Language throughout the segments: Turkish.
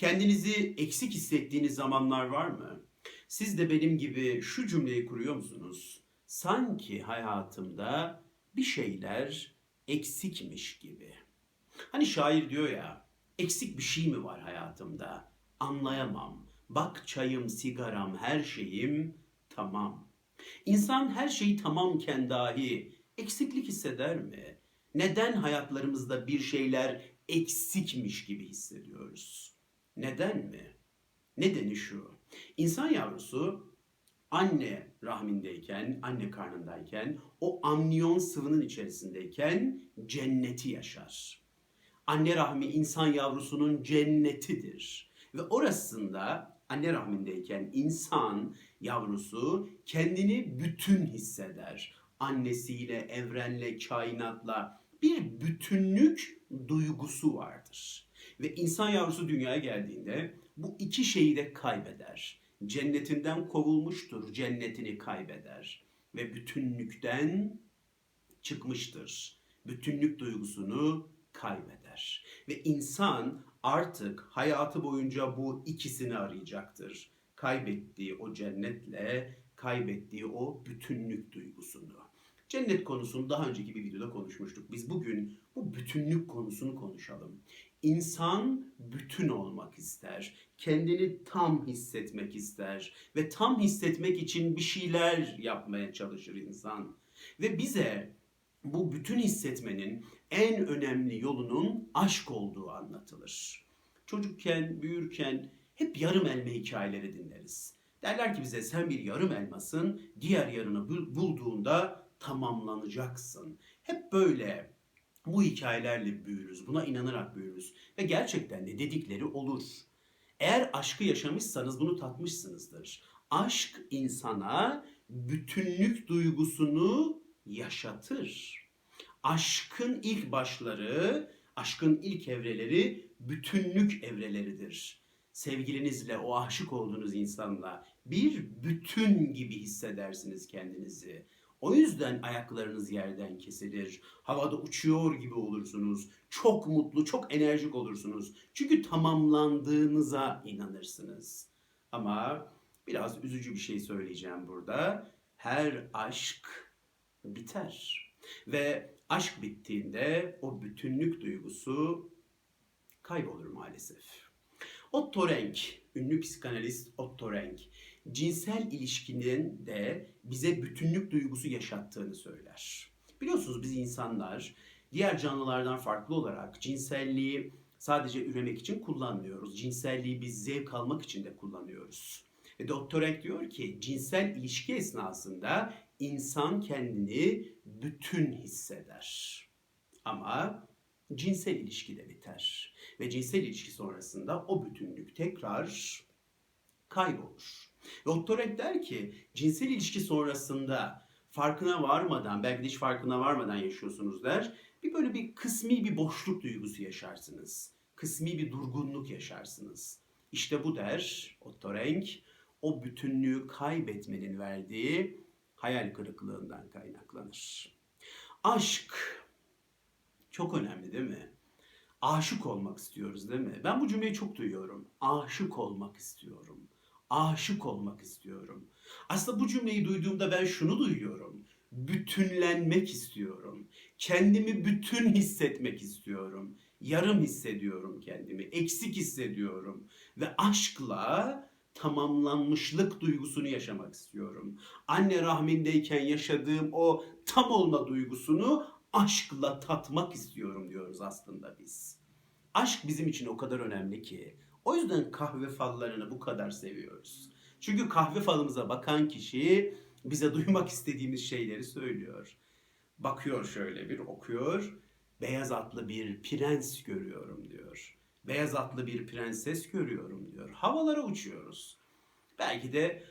Kendinizi eksik hissettiğiniz zamanlar var mı? Siz de benim gibi şu cümleyi kuruyor musunuz? Sanki hayatımda bir şeyler eksikmiş gibi. Hani şair diyor ya, eksik bir şey mi var hayatımda? Anlayamam. Bak çayım, sigaram, her şeyim tamam. İnsan her şeyi tamamken dahi eksiklik hisseder mi? Neden hayatlarımızda bir şeyler eksikmiş gibi hissediyoruz? Neden mi? Nedeni şu. İnsan yavrusu anne rahmindeyken, anne karnındayken, o amniyon sıvının içerisindeyken cenneti yaşar. Anne rahmi insan yavrusunun cennetidir. Ve orasında anne rahmindeyken insan yavrusu kendini bütün hisseder. Annesiyle, evrenle, kainatla bir bütünlük duygusu vardır. Ve insan yavrusu dünyaya geldiğinde bu iki şeyi de kaybeder. Cennetinden kovulmuştur, cennetini kaybeder. Ve bütünlükten çıkmıştır. Bütünlük duygusunu kaybeder. Ve insan artık hayatı boyunca bu ikisini arayacaktır. Kaybettiği o cennetle kaybettiği o bütünlük duygusunu. Cennet konusunu daha önceki bir videoda konuşmuştuk. Biz bugün bu bütünlük konusunu konuşalım. İnsan bütün olmak ister. Kendini tam hissetmek ister. Ve tam hissetmek için bir şeyler yapmaya çalışır insan. Ve bize bu bütün hissetmenin en önemli yolunun aşk olduğu anlatılır. Çocukken, büyürken hep yarım elma hikayeleri dinleriz. Derler ki bize sen bir yarım elmasın, diğer yarını bul- bulduğunda tamamlanacaksın. Hep böyle bu hikayelerle büyürüz, buna inanarak büyürüz ve gerçekten de dedikleri olur. Eğer aşkı yaşamışsanız bunu tatmışsınızdır. Aşk insana bütünlük duygusunu yaşatır. Aşkın ilk başları, aşkın ilk evreleri bütünlük evreleridir. Sevgilinizle, o aşık olduğunuz insanla bir bütün gibi hissedersiniz kendinizi. O yüzden ayaklarınız yerden kesilir. Havada uçuyor gibi olursunuz. Çok mutlu, çok enerjik olursunuz. Çünkü tamamlandığınıza inanırsınız. Ama biraz üzücü bir şey söyleyeceğim burada. Her aşk biter. Ve aşk bittiğinde o bütünlük duygusu kaybolur maalesef. Otto Renk, ünlü psikanalist Otto Renk, cinsel ilişkinin de bize bütünlük duygusu yaşattığını söyler. Biliyorsunuz biz insanlar diğer canlılardan farklı olarak cinselliği sadece üremek için kullanmıyoruz. Cinselliği biz zevk almak için de kullanıyoruz. Ve Doktor Renk diyor ki cinsel ilişki esnasında insan kendini bütün hisseder. Ama cinsel ilişki de biter. Ve cinsel ilişki sonrasında o bütünlük tekrar kaybolur. Ve Doktor Renk der ki cinsel ilişki sonrasında farkına varmadan, belki de hiç farkına varmadan yaşıyorsunuz der. Bir böyle bir kısmi bir boşluk duygusu yaşarsınız. Kısmi bir durgunluk yaşarsınız. İşte bu der Otto Renk, o bütünlüğü kaybetmenin verdiği hayal kırıklığından kaynaklanır. Aşk çok önemli değil mi? Aşık olmak istiyoruz değil mi? Ben bu cümleyi çok duyuyorum. Aşık olmak istiyorum. Aşık olmak istiyorum. Aslında bu cümleyi duyduğumda ben şunu duyuyorum. Bütünlenmek istiyorum. Kendimi bütün hissetmek istiyorum. Yarım hissediyorum kendimi. Eksik hissediyorum. Ve aşkla tamamlanmışlık duygusunu yaşamak istiyorum. Anne rahmindeyken yaşadığım o tam olma duygusunu aşkla tatmak istiyorum diyoruz aslında biz. Aşk bizim için o kadar önemli ki. O yüzden kahve fallarını bu kadar seviyoruz. Çünkü kahve falımıza bakan kişi bize duymak istediğimiz şeyleri söylüyor. Bakıyor şöyle bir okuyor. Beyaz atlı bir prens görüyorum diyor. Beyaz atlı bir prenses görüyorum diyor. Havalara uçuyoruz. Belki de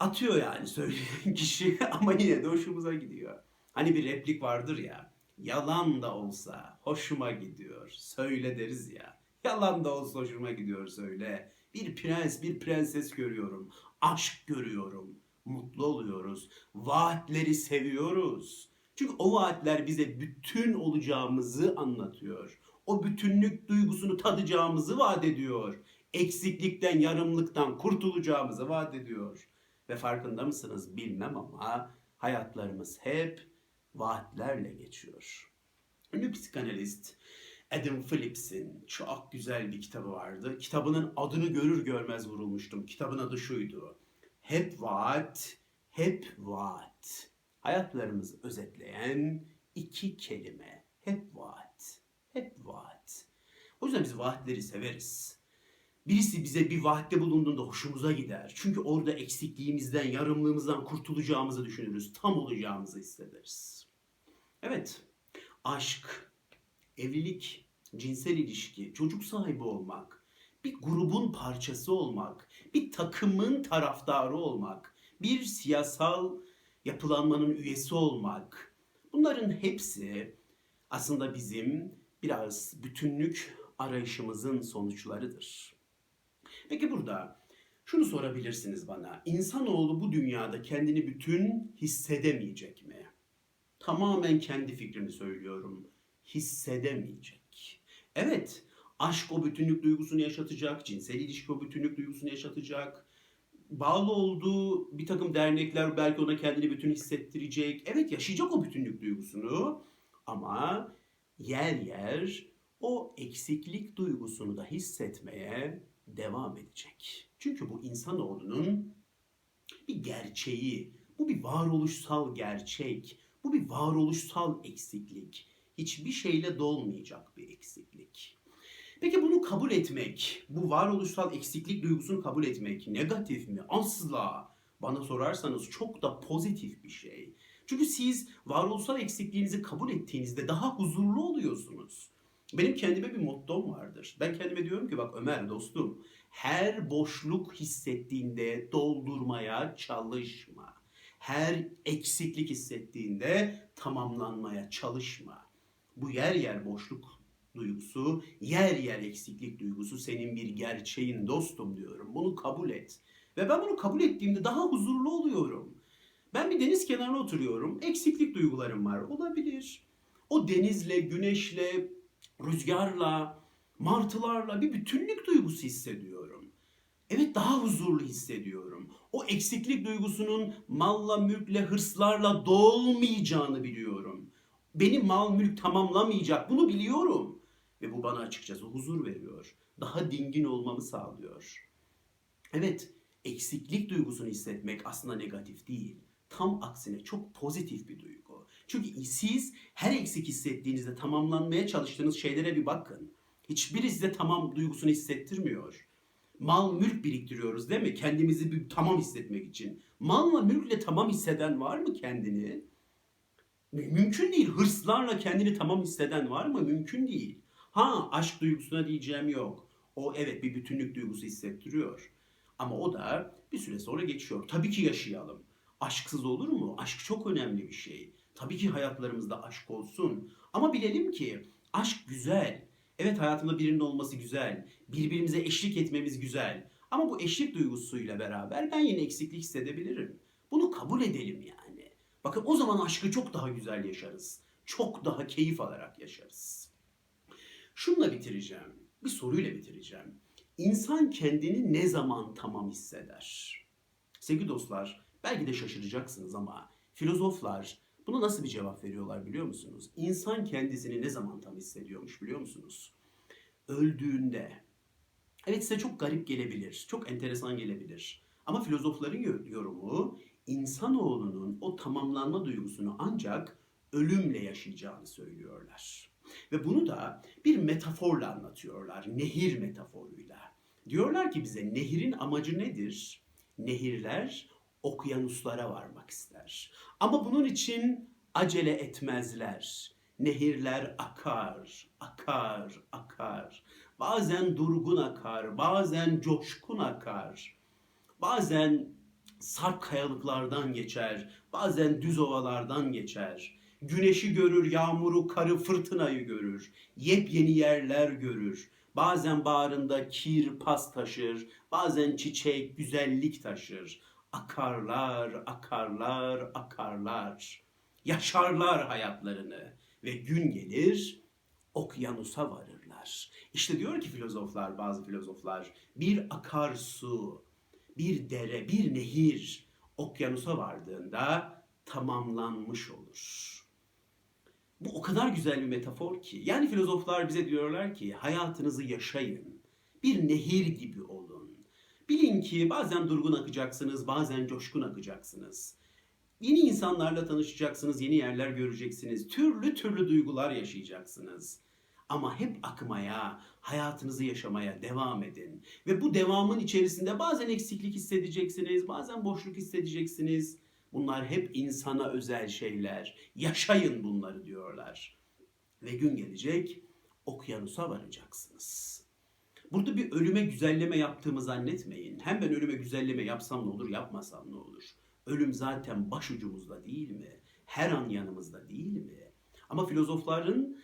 atıyor yani söyleyen kişi ama yine de hoşumuza gidiyor. Hani bir replik vardır ya. Yalan da olsa hoşuma gidiyor. Söyle deriz ya. Yalan da olsa hoşuma gidiyor söyle. Bir prens, bir prenses görüyorum. Aşk görüyorum. Mutlu oluyoruz. Vaatleri seviyoruz. Çünkü o vaatler bize bütün olacağımızı anlatıyor. o bütünlük duygusunu tadacağımızı vaat ediyor. Eksiklikten, yarımlıktan kurtulacağımızı vaat ediyor. Ve farkında mısınız bilmem ama hayatlarımız hep vaatlerle geçiyor. Ünlü psikanalist Adam Phillips'in çok güzel bir kitabı vardı. Kitabının adını görür görmez vurulmuştum. Kitabın adı şuydu. Hep vaat, hep vaat. Hayatlarımızı özetleyen iki kelime. Hep vaat, hep vaat. O yüzden biz vaatleri severiz. Birisi bize bir vaatte bulunduğunda hoşumuza gider. Çünkü orada eksikliğimizden, yarımlığımızdan kurtulacağımızı düşünürüz. Tam olacağımızı hissederiz. Evet, aşk, evlilik, cinsel ilişki, çocuk sahibi olmak, bir grubun parçası olmak, bir takımın taraftarı olmak, bir siyasal yapılanmanın üyesi olmak. Bunların hepsi aslında bizim biraz bütünlük arayışımızın sonuçlarıdır. Peki burada şunu sorabilirsiniz bana. İnsanoğlu bu dünyada kendini bütün hissedemeyecek mi? Tamamen kendi fikrimi söylüyorum. Hissedemeyecek. Evet, aşk o bütünlük duygusunu yaşatacak, cinsel ilişki o bütünlük duygusunu yaşatacak. Bağlı olduğu bir takım dernekler belki ona kendini bütün hissettirecek. Evet yaşayacak o bütünlük duygusunu ama yer yer o eksiklik duygusunu da hissetmeye devam edecek. Çünkü bu insanoğlunun bir gerçeği, bu bir varoluşsal gerçek, bu bir varoluşsal eksiklik. Hiçbir şeyle dolmayacak bir eksiklik. Peki bunu kabul etmek, bu varoluşsal eksiklik duygusunu kabul etmek negatif mi? Asla. Bana sorarsanız çok da pozitif bir şey. Çünkü siz varoluşsal eksikliğinizi kabul ettiğinizde daha huzurlu oluyorsunuz. Benim kendime bir mottom vardır. Ben kendime diyorum ki bak Ömer dostum her boşluk hissettiğinde doldurmaya çalışma. Her eksiklik hissettiğinde tamamlanmaya çalışma. Bu yer yer boşluk duygusu, yer yer eksiklik duygusu senin bir gerçeğin dostum diyorum. Bunu kabul et. Ve ben bunu kabul ettiğimde daha huzurlu oluyorum. Ben bir deniz kenarına oturuyorum. Eksiklik duygularım var. Olabilir. O denizle, güneşle, rüzgarla, martılarla bir bütünlük duygusu hissediyorum. Evet daha huzurlu hissediyorum. O eksiklik duygusunun malla, mülkle, hırslarla dolmayacağını biliyorum. Beni mal, mülk tamamlamayacak. Bunu biliyorum. Ve bu bana açıkçası huzur veriyor. Daha dingin olmamı sağlıyor. Evet, eksiklik duygusunu hissetmek aslında negatif değil. Tam aksine çok pozitif bir duygu. Çünkü siz her eksik hissettiğinizde tamamlanmaya çalıştığınız şeylere bir bakın. Hiçbiri size tamam duygusunu hissettirmiyor. Mal mülk biriktiriyoruz değil mi? Kendimizi bir tamam hissetmek için. Malla mülkle tamam hisseden var mı kendini? Mü- Mümkün değil. Hırslarla kendini tamam hisseden var mı? Mümkün değil. Ha aşk duygusuna diyeceğim yok. O evet bir bütünlük duygusu hissettiriyor. Ama o da bir süre sonra geçiyor. Tabii ki yaşayalım. Aşksız olur mu? Aşk çok önemli bir şey. Tabii ki hayatlarımızda aşk olsun. Ama bilelim ki aşk güzel. Evet hayatımda birinin olması güzel. Birbirimize eşlik etmemiz güzel. Ama bu eşlik duygusuyla beraber ben yine eksiklik hissedebilirim. Bunu kabul edelim yani. Bakın o zaman aşkı çok daha güzel yaşarız. Çok daha keyif alarak yaşarız. Şunla bitireceğim. Bir soruyla bitireceğim. İnsan kendini ne zaman tamam hisseder? Sevgili dostlar, belki de şaşıracaksınız ama filozoflar buna nasıl bir cevap veriyorlar biliyor musunuz? İnsan kendisini ne zaman tam hissediyormuş biliyor musunuz? Öldüğünde. Evet size çok garip gelebilir, çok enteresan gelebilir. Ama filozofların yo- yorumu insanoğlunun o tamamlanma duygusunu ancak ölümle yaşayacağını söylüyorlar. Ve bunu da bir metaforla anlatıyorlar. Nehir metaforuyla. Diyorlar ki bize nehirin amacı nedir? Nehirler okyanuslara varmak ister. Ama bunun için acele etmezler. Nehirler akar, akar, akar. Bazen durgun akar, bazen coşkun akar. Bazen sarp kayalıklardan geçer, bazen düz ovalardan geçer. Güneşi görür, yağmuru, karı, fırtınayı görür. Yepyeni yerler görür. Bazen bağrında kir, pas taşır, bazen çiçek, güzellik taşır. Akarlar, akarlar, akarlar. Yaşarlar hayatlarını ve gün gelir okyanusa varırlar. İşte diyor ki filozoflar, bazı filozoflar, bir akarsu, bir dere, bir nehir okyanusa vardığında tamamlanmış olur. Bu o kadar güzel bir metafor ki. Yani filozoflar bize diyorlar ki hayatınızı yaşayın. Bir nehir gibi olun. Bilin ki bazen durgun akacaksınız, bazen coşkun akacaksınız. Yeni insanlarla tanışacaksınız, yeni yerler göreceksiniz. Türlü türlü duygular yaşayacaksınız. Ama hep akmaya, hayatınızı yaşamaya devam edin. Ve bu devamın içerisinde bazen eksiklik hissedeceksiniz, bazen boşluk hissedeceksiniz. Bunlar hep insana özel şeyler. Yaşayın bunları diyorlar. Ve gün gelecek okyanusa varacaksınız. Burada bir ölüme güzelleme yaptığımı zannetmeyin. Hem ben ölüme güzelleme yapsam ne olur, yapmasam ne olur? Ölüm zaten başucumuzda değil mi? Her an yanımızda değil mi? Ama filozofların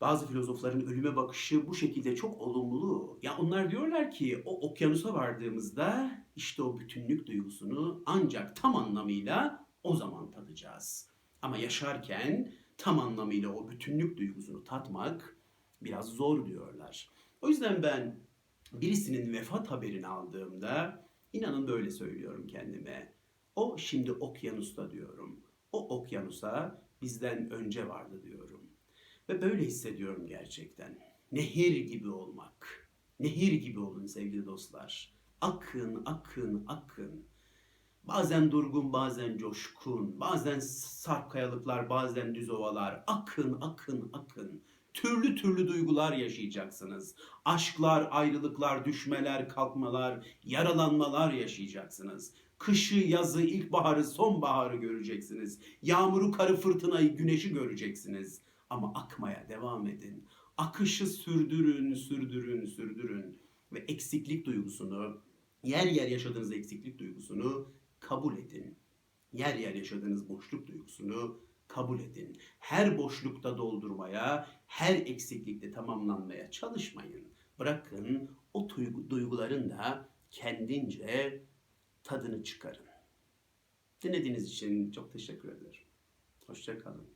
bazı filozofların ölüme bakışı bu şekilde çok olumlu. Ya onlar diyorlar ki o okyanusa vardığımızda işte o bütünlük duygusunu ancak tam anlamıyla o zaman tadacağız. Ama yaşarken tam anlamıyla o bütünlük duygusunu tatmak biraz zor diyorlar. O yüzden ben birisinin vefat haberini aldığımda inanın böyle söylüyorum kendime. O şimdi okyanusta diyorum. O okyanusa bizden önce vardı diyorum. Ve böyle hissediyorum gerçekten. Nehir gibi olmak. Nehir gibi olun sevgili dostlar. Akın, akın, akın. Bazen durgun, bazen coşkun, bazen sarp kayalıklar, bazen düz ovalar. Akın, akın, akın. Türlü türlü duygular yaşayacaksınız. Aşklar, ayrılıklar, düşmeler, kalkmalar, yaralanmalar yaşayacaksınız. Kışı, yazı, ilkbaharı, sonbaharı göreceksiniz. Yağmuru, karı, fırtınayı, güneşi göreceksiniz. Ama akmaya devam edin. Akışı sürdürün, sürdürün, sürdürün. Ve eksiklik duygusunu, yer yer yaşadığınız eksiklik duygusunu kabul edin. Yer yer yaşadığınız boşluk duygusunu kabul edin. Her boşlukta doldurmaya, her eksiklikte tamamlanmaya çalışmayın. Bırakın o duygu- duyguların da kendince tadını çıkarın. Dinlediğiniz için çok teşekkür ederim. Hoşça kalın.